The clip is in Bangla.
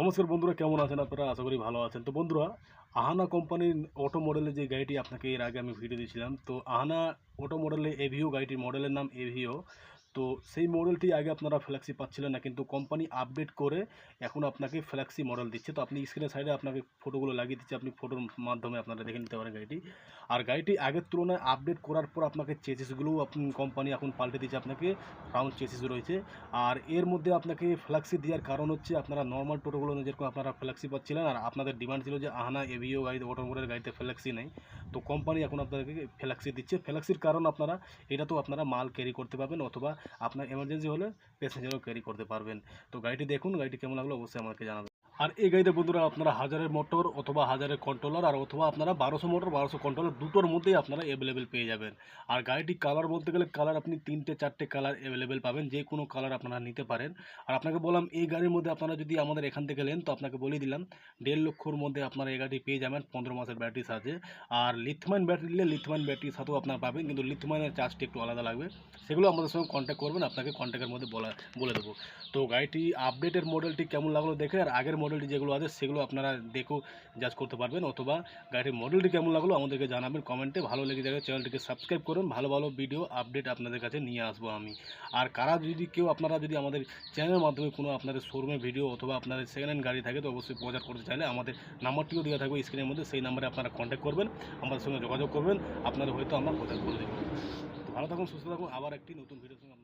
নমস্কার বন্ধুরা, কেমন আছেন আপনারা? আশা করি ভালো আছেন। তো বন্ধুরা, আহানা কোম্পানির অটো মডেলের যে গাড়িটি আপনাকে এর আগে আমি ভিডিও দিয়েছিলাম, তো আহানা অটো মডেলে এভিও গাড়িটির মডেলের নাম এভিও তো সেই মডেলটি আগে আপনারা ফ্ল্যাক্সি পাচ্ছিলেন না, কিন্তু কোম্পানি আপডেট করে এখন আপনাকে ফ্ল্যাক্সি মডেল দিচ্ছে। তো আপনি স্ক্রিনের সাইডে আপনাকে ফটোগুলো লাগিয়ে দিচ্ছে, আপনি ফটোর মাধ্যমে আপনারা দেখে নিতে পারেন গাড়িটি। আর গাড়িটি আগের তুলনায় আপডেট করার পর আপনাকে চেসিসগুলোও কোম্পানি এখন পাল্টে দিচ্ছে, আপনাকে রাউন্ড চেসিস রয়েছে। আর এর মধ্যে আপনাকে ফ্ল্যাক্সি দেওয়ার কারণ হচ্ছে আপনারা নর্মাল টোটোগুলো যেরকম আপনারা ফ্ল্যাক্সি পাচ্ছিলেন, আর আপনাদের ডিমান্ড ছিল যে আহানা এভিও গাড়িতে অটোমোটের গাড়িতে ফ্ল্যাক্সি নেই। তো কোম্পানি এখন আপনাদেরকে ফ্ল্যাক্সি দিচ্ছে। ফ্ল্যাক্সির কারণ আপনারা এটা তো আপনারা মাল ক্যারি করতে পারবেন, অথবা আপনার এমার্জেন্সি হলে প্যাসেঞ্জারও ক্যারি করতে পারবেন। তো গাড়িটি দেখুন, গাড়িটি কেমন লাগল অবশ্যই আমাকে জানাবেন। আর এই গাড়িতে বন্ধুরা আপনারা হাজারের মোটর অথবা হাজারের কন্ট্রোলার আর অথবা আপনারা বারোশো মোটর, বারোশো কন্ট্রোলার দুটোর মধ্যেই আপনারা অ্যাভেলেবেল পেয়ে যাবেন। আর গাড়িটি কালার বলতে গেলে কালার আপনি তিনটে, চারটে কালার অ্যাভেলেবেল পাবেন, যে কোনো কালার আপনারা নিতে পারেন। আর আপনাকে বললাম, এই গাড়ির মধ্যে আপনারা যদি আমাদের এখান থেকে নেন, তো আপনাকে বলে দিলাম, দেড় লক্ষর মধ্যে আপনারা এই গাড়ি পেয়ে যাবেন পনেরো মাসের ব্যাটারির সাথে আর লিথমাইন ব্যাটারি নিলে লিথমাইন ব্যাটারির সাথেও আপনারা পাবেন, কিন্তু লিথমাইনের চার্জটি একটু আলাদা লাগবে। সেগুলো আমাদের সঙ্গে কন্ট্যাক্ট করবেন, আপনাকে কন্ট্যাক্টের মধ্যে বলা, বলে দেবো। তো গাড়িটি আপডেটের মডেলটি কেমন লাগল দেখে, আর আগের মডেলটি যেগুলো আছে, সেগুলো আপনারা দেখেও জাজ করতে পারবেন। অথবা গাড়ির মডেলটি কেমন লাগল আমাদেরকে জানাবেন কমেন্টে ভালো লেগে যাবে চ্যানেলটিকে সাবস্ক্রাইব করুন। ভালো ভালো ভিডিও আপডেট আপনাদের কাছে নিয়ে আসব আমি। আর কারা যদি কেউ, আপনারা যদি আমাদের চ্যানেলের মাধ্যমে কোনো আপনাদের শোরুমে ভিডিও অথবা আপনাদের সেকেন্ড হ্যান্ড গাড়ি থাকে, তো অবশ্যই প্রচার করতে চাইলে আমাদের নাম্বারটিও দেওয়া থাকবে স্ক্রিনের মধ্যে। সেই নাম্বারে আপনারা কন্ট্যাক্ট করবেন, আমাদের সঙ্গে যোগাযোগ করবেন। আপনাদের হয়তো আমরা প্রচার করে দেবো। ভালো থাকুন, সুস্থ থাকুন। আবার একটি নতুন ভিডিওর সঙ্গে